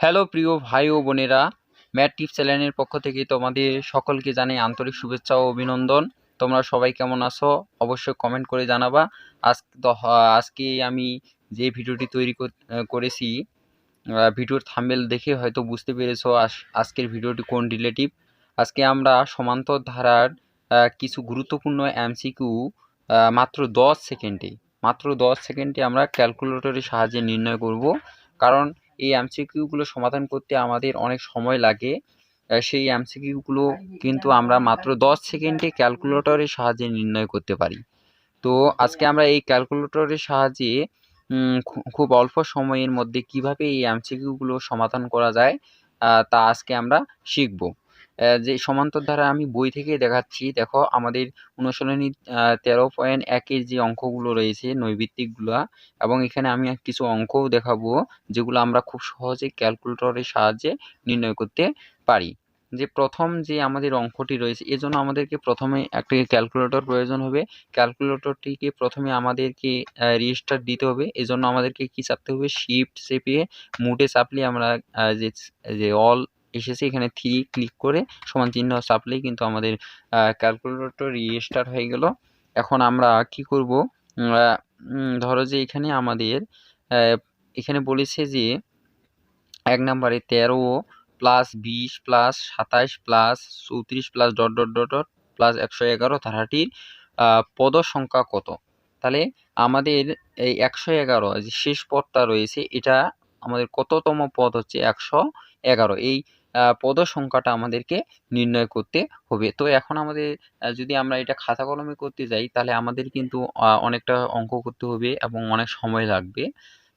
Hello প্রিয় ভাই ও বোনেরা, ম্যাট চ্যানেলের পক্ষ থেকে তোমাদের সকলকে জানাই আন্তরিক শুভেচ্ছা ও অভিনন্দন। তোমরা সবাই কেমন আছো? অবশ্যই কমেন্ট করে জানাবা। আজ আজকে আমি যে ভিডিওটি তৈরি করেছি ভিডিওর থাম্বেল দেখে হয়তো বুঝতে পেরেছ আজ- আজকের ভিডিওটি কোন রিলেটিভ আজকে আমরা সমান্তর ধারার কিছু গুরুত্বপূর্ণ এমসিকিউ মাত্র দশ সেকেন্ডে, মাত্র দশ সেকেন্ডে আমরা ক্যালকুলেটরের সাহায্যে নির্ণয় করব। কারণ এই এমসিকিউগুলো সমাধান করতে আমাদের অনেক সময় লাগে। সেই এমসিকিউগুলো কিন্তু আমরা মাত্র দশ সেকেন্ডে ক্যালকুলেটরের সাহায্যে নির্ণয় করতে পারি। তো আজকে আমরা এই ক্যালকুলেটরের সাহায্যে খুব অল্প সময়ের মধ্যে কীভাবে এই এমসিকিউগুলো সমাধান করা যায় তা আজকে আমরা শিখব। যে সমান্তর ধারা আমি বই থেকে দেখাচ্ছি, দেখো আমাদের অনুশীলনী তেরো পয়েন্ট একের যে অঙ্কগুলো রয়েছে নৈবিত্তিকগুলো, এবং এখানে আমি কিছু অঙ্কও দেখাবো যেগুলো আমরা খুব সহজে ক্যালকুলেটরের সাহায্যে নির্ণয় করতে পারি। যে প্রথম যে আমাদের অঙ্কটি রয়েছে এজন্য আমাদেরকে প্রথমে একটা ক্যালকুলেটর প্রয়োজন হবে। ক্যালকুলেটরটিকে প্রথমে আমাদেরকে রেজিস্টার দিতে হবে। এজন্য আমাদেরকে কি চাপতে হবে? শিফট চেপে মুডে চাপলে আমরা যে যে অল এসেছে। এখানে থ্রি ক্লিক করে সমান চিহ্ন চাপলেই কিন্তু আমাদের ক্যালকুলেটর রেজিস্টার হয়ে গেল। এখন আমরা কি করব? ধরো যে এখানে আমাদের এখানে বলেছে যে এক নম্বরে তেরো প্লাস বিশ প্লাস সাতাশ প্লাস চৌত্রিশ plus dot dot dot dot plus একশো এগারো ধারাটির পদ সংখ্যা কত? তাহলে আমাদের এই একশো এগারো যে শেষ পদটা রয়েছে, এটা আমাদের কততম পদ হচ্ছে একশো এগারো। এই পদ সংখ্যাটা আমাদেরকে নির্ণয় করতে হবে। তো এখন আমাদের যদি আমরা এটা খাতা কলমে করতে যাই, তাহলে আমাদের কিন্তু অনেকটা অঙ্ক করতে হবে এবং অনেক সময় লাগবে।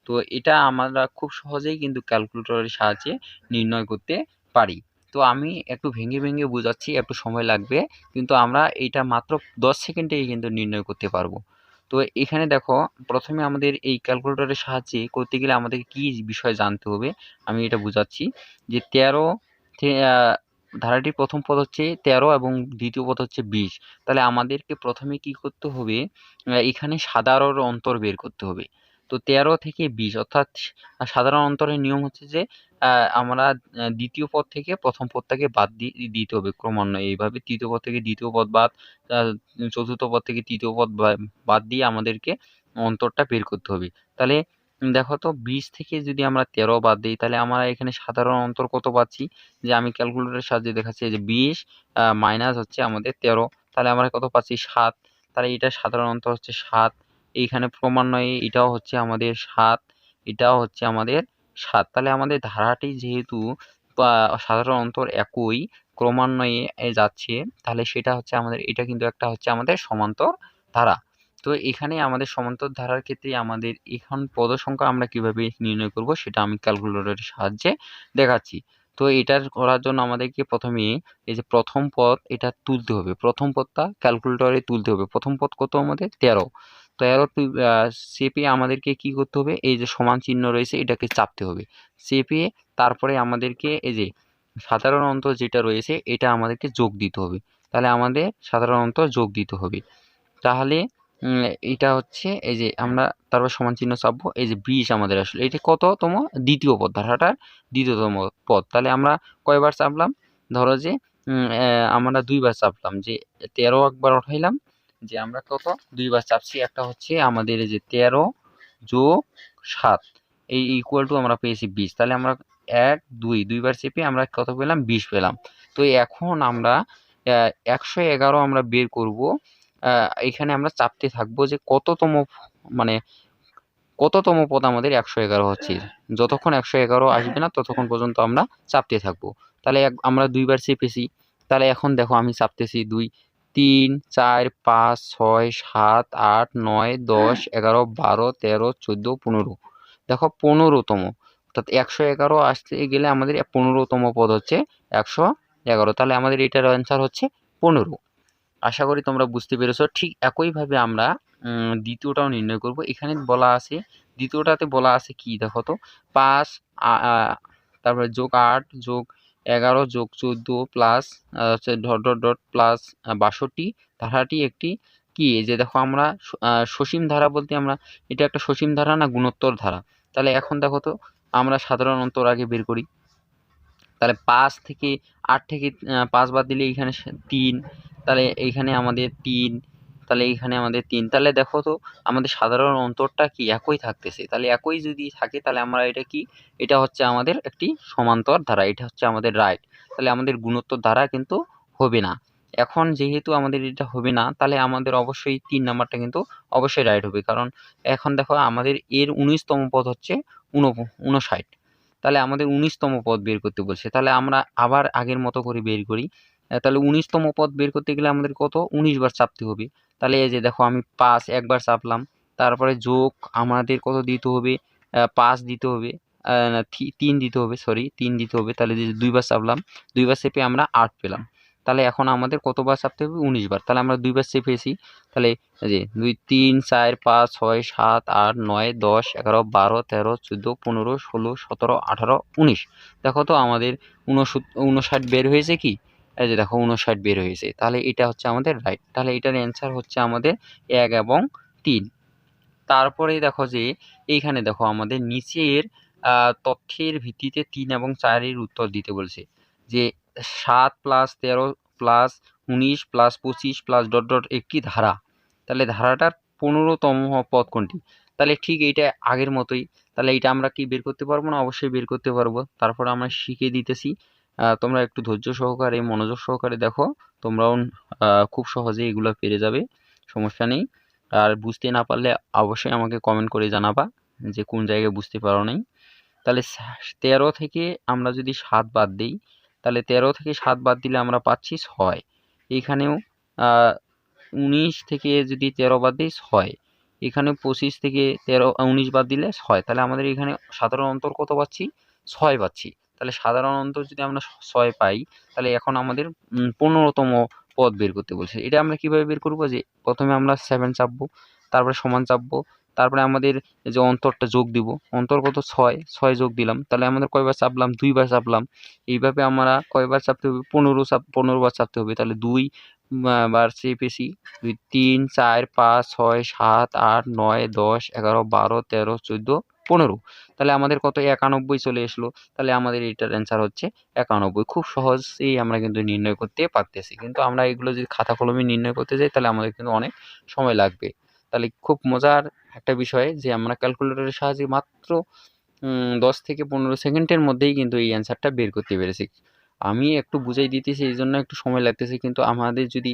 তো এটা আমরা খুব সহজেই কিন্তু ক্যালকুলেটরের সাহায্যে নির্ণয় করতে পারি। তো আমি একটু ভেঙে ভেঙে বোঝাচ্ছি, একটু সময় লাগবে, কিন্তু আমরা এটা মাত্র দশ সেকেন্ডেই কিন্তু নির্ণয় করতে পারব। তো এখানে দেখো, প্রথমে আমাদের এই ক্যালকুলেটরের সাহায্যে করতে গেলে আমাদের কি বিষয় জানতে হবে, আমি এটা বোঝাচ্ছি যে তেরো ধারাটির প্রথম পদ হচ্ছে তেরো এবং দ্বিতীয় পদ হচ্ছে বিশ। তাহলে আমাদেরকে প্রথমে কি করতে হবে? এখানে সাধারণ অন্তর বের করতে হবে। তো তেরো থেকে বিশ, অর্থাৎ সাধারণ অন্তরের নিয়ম হচ্ছে যে আমরা দ্বিতীয় পদ থেকে প্রথম পদটাকে বাদ দিয়ে দিতে হবে ক্রমান্বয়ে। এইভাবে তৃতীয় পদ থেকে দ্বিতীয় পদ বাদ চতুর্থ পদ থেকে তৃতীয় পদ বাদ দিয়ে আমাদেরকে অন্তরটা বের করতে হবে। তাহলে দেখো তো বিশ থেকে যদি আমরা তেরো বাদ দিই, তাহলে আমরা এখানে সাধারণ অন্তর কত পাচ্ছি? যে আমি ক্যালকুলেটরের সাহায্যে দেখাচ্ছি যে বিশ মাইনাস হচ্ছে আমাদের তেরো, তাহলে আমরা কত পাচ্ছি? সাত, তাহলে এটা সাধারণ অন্তর হচ্ছে সাত, এইখানে ক্রমান্বয়ে এটাও হচ্ছে আমাদের সাত, এটাও হচ্ছে আমাদের সাত, তাহলে আমাদের ধারাটি যেহেতু সাধারণ অন্তর একই, ক্রমান্বয়ে যাচ্ছে, তাহলে সেটা হচ্ছে আমাদের, এটা কিন্তু একটা হচ্ছে আমাদের সমান্তর ধারা। তো এখানে আমাদের সমান্তর ধারার ক্ষেত্রে আমাদের এখন পদ সংখ্যা আমরা কীভাবে নির্ণয় করব সেটা আমি ক্যালকুলেটরের সাহায্যে দেখাচ্ছি। তো এটার করার জন্য আমাদেরকে প্রথমে এই যে প্রথম পদ এটা তুলতে হবে। প্রথম পদটা ক্যালকুলেটরে তুলতে হবে। প্রথম পদ কত আমাদের? তেরো। তেরো চেপে আমাদেরকে কি করতে হবে? এই যে সমান চিহ্ন রয়েছে এটাকে চাপতে হবে। চেপে তারপরে আমাদেরকে এই যে সাধারণ অন্তর যেটা রয়েছে এটা আমাদেরকে যোগ দিতে হবে। তাহলে আমাদের সাধারণ অন্তর যোগ দিতে হবে। তাহলে এটা হচ্ছে এই যে আমরা তারপর সমান চিহ্ন চাপবো, এই যে বিশ আমাদের আসলে। এটা কততম? দ্বিতীয় পদ ধারাটার দ্বিতীয়তম পদ। তাহলে আমরা কয়বার চাপলাম? ধরো যে আমরা দুইবার চাপলাম যে তেরো একবার উঠাইলাম, যে আমরা কত? দুইবার চাপছি। একটা হচ্ছে আমাদের যে তেরো যোগ সাত, এই ইকুয়াল টু আমরা পেয়েছি বিশ। তাহলে আমরা এক, দুই, দুইবার চেপে আমরা কত পেলাম? বিশ পেলাম। তো এখন আমরা একশো এগারো আমরা বের করব। এখানে আমরা চাপতে থাকব যে কততম মানে কততম পদ আমাদের একশো এগারো হচ্ছে। যতক্ষণ একশো এগারো আসবে না, ততক্ষণ পর্যন্ত আমরা চাপতে থাকব। তাহলে আমরা দুইবার চেপেছি। তাহলে এখন দেখো আমি চাপতেছি দুই, তিন, চার, পাঁচ, ছয়, সাত, আট, নয়, দশ, এগারো, বারো, তেরো, চোদ্দ, পনেরো। দেখো পনেরোতম। অর্থাৎ একশো এগারো আসতে গেলে আমাদের পনেরোতম পদ হচ্ছে একশো এগারো। তাহলে আমাদের এটার অ্যান্সার হচ্ছে পনেরো। আশা করি তোমরা বুঝতে পেরেছ। ঠিক একইভাবে আমরা দ্বিতীয়টাও নির্ণয় করব। এখানে বলা আছে, দ্বিতীয়টাতে বলা আছে কি দেখো তো? পাঁচ তারপরে যোগ আট, যোগ এগারো, যোগ চোদ্দ প্লাস হচ্ছে ডট ডট ডট প্লাস বাষট্টি। ধারাটি একটি কি? যে দেখো আমরা সসীম ধারা বলতে আমরা, এটা একটা সসীম ধারা না গুণোত্তর ধারা? তাহলে এখন দেখো তো, আমরা সাধারণ অন্তর আগে বের করি। তাহলে পাঁচ থেকে আট থেকে পাঁচ বাদ দিলে এইখানে তিন, তাহলে এইখানে আমাদের তিন, তাহলে এইখানে আমাদের তিন। তাহলে দেখো তো, আমাদের সাধারণ অন্তরটা কি একই থাকতেছে? তাহলে একই যদি থাকে, তাহলে আমরা এটা কি? এটা হচ্ছে আমাদের একটি সমান্তর ধারা, এটা হচ্ছে আমাদের রাইট তাহলে আমাদের গুণোত্তর ধারা কিন্তু হবে না। এখন যেহেতু আমাদের এটা হবে না, তাহলে আমাদের অবশ্যই তিন নাম্বারটা কিন্তু অবশ্যই রাইট হবে। কারণ এখন দেখো, আমাদের এর উনিশতম পদ হচ্ছে উন উনষাট তাহলে আমাদের উনিশতম পদ বের করতে বলছে। তাহলে আমরা আবার আগের মতো করে বের করি। তাহলে উনিশতম পদ বের করতে গেলে আমাদের কত? উনিশবার চাপতে হবে। তাহলে এই যে দেখো আমি পাঁচ একবার চাপলাম। তারপরে যোগ আমাদের কত দিতে হবে? পাঁচ দিতে হবে। তিন দিতে হবে সরি তিন দিতে হবে। তাহলে দুইবার চাপলাম, দুইবার চেপে আমরা আট পেলাম। তাহলে এখন আমাদের কতবার চাপতে হবে? উনিশ বার। তাহলে আমরা দুইবার চেপেছি তাহলে যে দুই, তিন, চার, পাঁচ, ছয়, সাত, আট, নয়, দশ, এগারো, বারো, তেরো, চোদ্দ, পনেরো, ষোলো, সতেরো, আঠারো, উনিশ। দেখো তো আমাদের উনষাট বের হয়েছে কি? এই যে দেখো উনষাট বের হয়েছে। তাহলে এটা হচ্ছে আমাদের রাইট তাহলে এটার অ্যান্সার হচ্ছে আমাদের এক এবং তিন। তারপরে দেখো যে এইখানে দেখো আমাদের নিচের তথ্যের ভিত্তিতে তিন এবং চারের উত্তর দিতে বলছে। যে সাত প্লাস তেরো প্লাস উনিশ প্লাস পঁচিশ প্লাস ডট ডট একটি ধারা। তাহলে ধারাটার পনেরোতম পদ কোনটি? তাহলে ঠিক এইটা আগের মতোই। তাহলে এটা আমরা কি বের করতে পারব না? অবশ্যই বের করতে পারব। তারপর আমরা শিখে দিতেছি। তোমরা একটু ধৈর্য সহকারে, মনোযোগ সহকারে দেখো। তোমরাও খুব সহজে এগুলো পেরে যাবে। সমস্যা নেই। আর বুঝতে না পারলে অবশ্যই আমাকে কমেন্ট করে জানাবা যে কোন জায়গায় বুঝতে পারো নাই। তাহলে তেরো থেকে আমরা যদি সাত বাদ দিই তাহলে তেরো থেকে সাত বাদ দিলে আমরা পাচ্ছি ছয়। এইখানেও আহ, উনিশ থেকে যদি তেরো বাদ দিই ছয়। এখানে পঁচিশ থেকে তেরো উনিশ বাদ দিলে ছয়। তাহলে আমাদের এখানে সাধারণ অন্তর কত পাচ্ছি? ছয় পাচ্ছি। তাহলে সাধারণ অন্তর যদি আমরা ছয় পাই তাহলে এখন আমাদের পনেরোতম পদ বের করতে বলছে। এটা আমরা কীভাবে বের করব? যে প্রথমে আমরা সেভেন চাপবো তারপরে সমান চাপবো তারপরে আমাদের যে অন্তরটা যোগ দিব, অন্তর কত? ছয় ছয় যোগ দিলাম। তাহলে আমাদের কয়বার চাপলাম? দুইবার চাপলাম। এইভাবে আমরা কয়বার চাপতে হবে? পনেরো চাপ, পনেরো বার চাপতে হবে। তাহলে দুই বার চেপেছি দুই, তিন, চার, পাঁচ, ছয়, সাত, আট, নয়, দশ, এগারো, বারো, তেরো, চোদ্দ, পনেরো। তাহলে আমাদের কত? একানব্বই চলে আসলো। তাহলে আমাদের এটার অ্যান্সার হচ্ছে একানব্বই। খুব সহজেই আমরা কিন্তু নির্ণয় করতে পারতেছি। কিন্তু আমরা এগুলো যদি খাতা কলমে নির্ণয় করতে যাই, তাহলে আমাদের কিন্তু অনেক সময় লাগবে। তাহলে খুব মজার একটা বিষয় যে আমরা ক্যালকুলেটরের সাহায্যে মাত্র দশ থেকে পনেরো সেকেন্ডের মধ্যেই কিন্তু এই অ্যান্সারটা বের করতে পেরেছি। আমি একটু বুঝাই দিতেছি, এই জন্য একটু সময় লাগতেছে, কিন্তু আমাদের যদি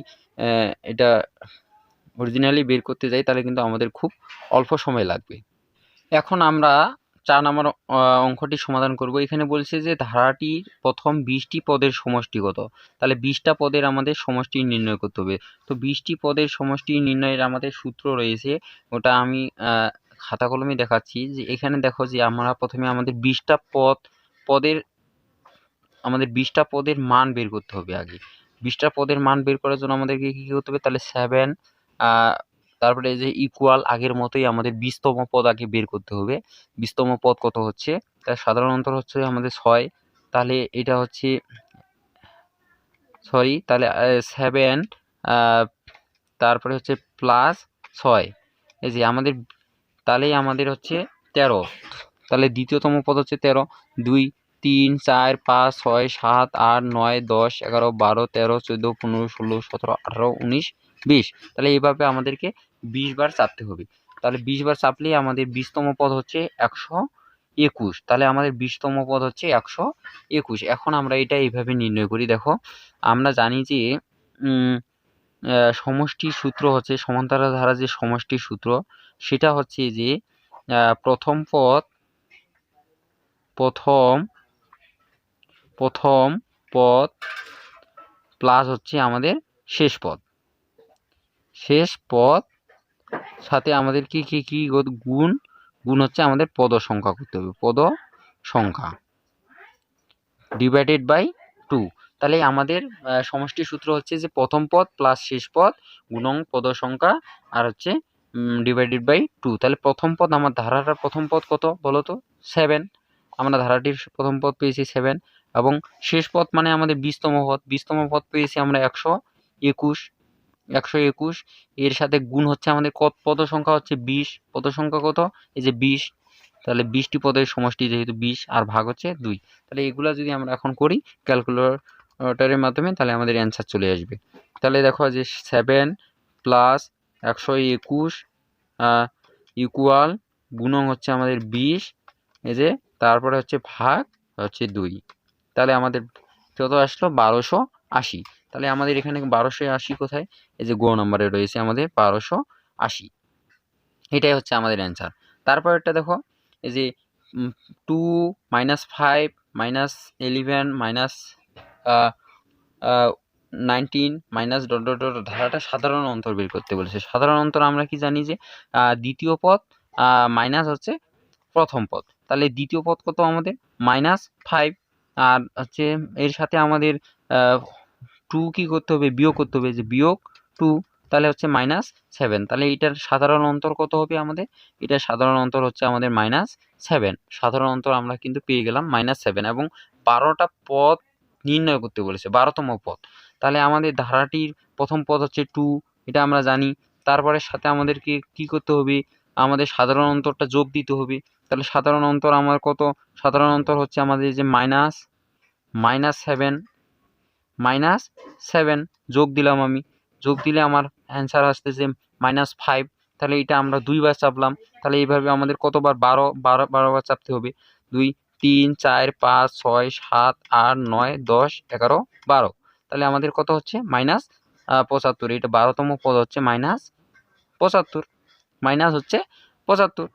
এটা অরিজিনালি বের করতে যাই, তাহলে কিন্তু আমাদের খুব অল্প সময় লাগবে। এখন আমরা চার নম্বর অঙ্কটি সমাধান করব। এখানে বলছে যে ধারাটির প্রথম বিশটি পদের সমষ্টি কত তাহলে বিশটা পদের আমাদের সমষ্টি নির্ণয় করতে হবে। তো বিশটি পদের সমষ্টি নির্ণয়ের আমাদের সূত্র রয়েছে, ওটা আমি খাতা কলমে দেখাচ্ছি যে এখানে দেখো যে আমরা প্রথমে আমাদের বিশটা পদ, পদের, আমাদের বিশটা পদের মান বের করতে হবে আগে। বিশটা পদের মান বের করার জন্য আমাদেরকে কী করতে হবে? তাহলে সেভেন তারপরে যে ইকুয়াল আগের মতোই আমাদের বিশতম পদ আগে বের করতে হবে। বিশতম পদ কত হচ্ছে? তার সাধারণ অন্তর হচ্ছে আমাদের ছয়। তাহলে এটা হচ্ছে সরি তাহলে সেভেন তারপরে হচ্ছে প্লাস ছয়। এই যে আমাদের, তাহলেই আমাদের হচ্ছে তেরো। তাহলে দ্বিতীয়তম পদ হচ্ছে তেরো। দুই, তিন, চার, পাঁচ, ছয়, সাত, আট, নয়, দশ, এগারো, বারো, তেরো, চোদ্দ, পনেরো, ষোলো, সতেরো, আঠারো, উনিশ, বিশ। তাহলে এইভাবে আমাদেরকে বিশ বার চাপতে হবে। তাহলে বিশ বার চাপলেই আমাদের বিশতম পদ হচ্ছে একশো একুশ। তাহলে আমাদের বিশতম পদ হচ্ছে একশো একুশ। এখন আমরা এটা এইভাবে নির্ণয় করি। দেখো, আমরা জানি যে সমষ্টি সূত্র হচ্ছে, সমান্তরাল ধারা যে সমষ্টি সূত্র, সেটা হচ্ছে যে প্রথম পদ, প্রথম প্রথম পদ প্লাস হচ্ছে আমাদের শেষ পদ। শেষ পদ সাথে আমাদের কি কি কি গুণ? গুণ হচ্ছে আমাদের পদ সংখ্যা করতে হবে। পদ সংখ্যা ডিভাইডেড বাই টু তাহলে আমাদের সমষ্টি সূত্র হচ্ছে যে প্রথম পদ প্লাস শেষ পদ গুণং পদ সংখ্যা আর হচ্ছে ডিভাইডেড বাই টু তাহলে প্রথম পদ আমার ধারাটার প্রথম পদ কত বলো তো? সেভেন আমরা ধারাটির প্রথম পদ পেয়েছি সেভেন এবং শেষ পদ মানে আমাদের বিশতম পদ। বিশতম পদ পেয়েছি আমরা একশো একুশ। একশো একুশ, এর সাথে গুণ হচ্ছে আমাদের কত, পদ সংখ্যা হচ্ছে বিশ, পদ সংখ্যা কত? এই যে বিশ, তাহলে বিশটি পদের সমষ্টি যেহেতু বিশ আর ভাগ হচ্ছে দুই। তাহলে এগুলো যদি আমরা এখন করি, ক্যালকুলেটরের মাধ্যমে, তাহলে আমাদের অ্যান্সার চলে আসবে। তাহলে দেখো যে সেভেন প্লাস একশো একুশ ইকুয়াল গুণন হচ্ছে আমাদের বিশ, এই যে তারপরে হচ্ছে ভাগ হচ্ছে দুই। তাহলে আমাদের কত আসলো? বারোশো আশি। তাহলে আমাদের এখানে বারোশো আশি কোথায়? এই যে গো নম্বরে রয়েছে আমাদের বারোশো আশি। এটাই হচ্ছে আমাদের অ্যান্সার তারপরেরটা দেখো, এই যে two minus five minus eleven minus nineteen minus dot dot dot ধারাটা সাধারণ অন্তর বের করতে বলেছে। সাধারণ অন্তর আমরা কি জানি যে দ্বিতীয় পদ মাইনাস হচ্ছে প্রথম পদ। তাহলে দ্বিতীয় পদ কত আমাদের? মাইনাস ফাইভ আর হচ্ছে, এর সাথে আমাদের টু কি করতে হবে? বিয়োগ করতে হবে। যে বিয়োগ টু তাহলে হচ্ছে মাইনাস সেভেন তাহলে এটার সাধারণ অন্তর কত হবে আমাদের? এটার সাধারণ অন্তর হচ্ছে আমাদের মাইনাস সেভেন সাধারণ অন্তর আমরা কিন্তু পেয়ে গেলাম মাইনাস সেভেন এবং বারোটা পথ নির্ণয় করতে বলেছে, বারোতম পথ তাহলে আমাদের ধারাটির প্রথম পদ হচ্ছে টু এটা আমরা জানি। তারপরে সাথে আমাদেরকে কি করতে হবে? আমাদের সাধারণ অন্তরটা যোগ দিতে হবে। তাহলে সাধারণ অন্তর আমার কত? সাধারণ অন্তর হচ্ছে আমাদের যে minus minus seven minus seven যোগ দিলাম আমি। যোগ দিলে আমার অ্যান্সার আসতেছে মাইনাস ফাইভ তাহলে এটা আমরা দুইবার চাপলাম। তাহলে এইভাবে আমাদের কতবার? বারো বারো, বারোবার চাপতে হবে। দুই, তিন, চার, পাঁচ, ছয়, সাত, আট, নয়, দশ, এগারো, বারো। তাহলে আমাদের কত হচ্ছে? মাইনাস পঁচাত্তর। এটা বারোতম পদ হচ্ছে মাইনাস পঁচাত্তর। মাইনাস হচ্ছে পঁচাত্তর।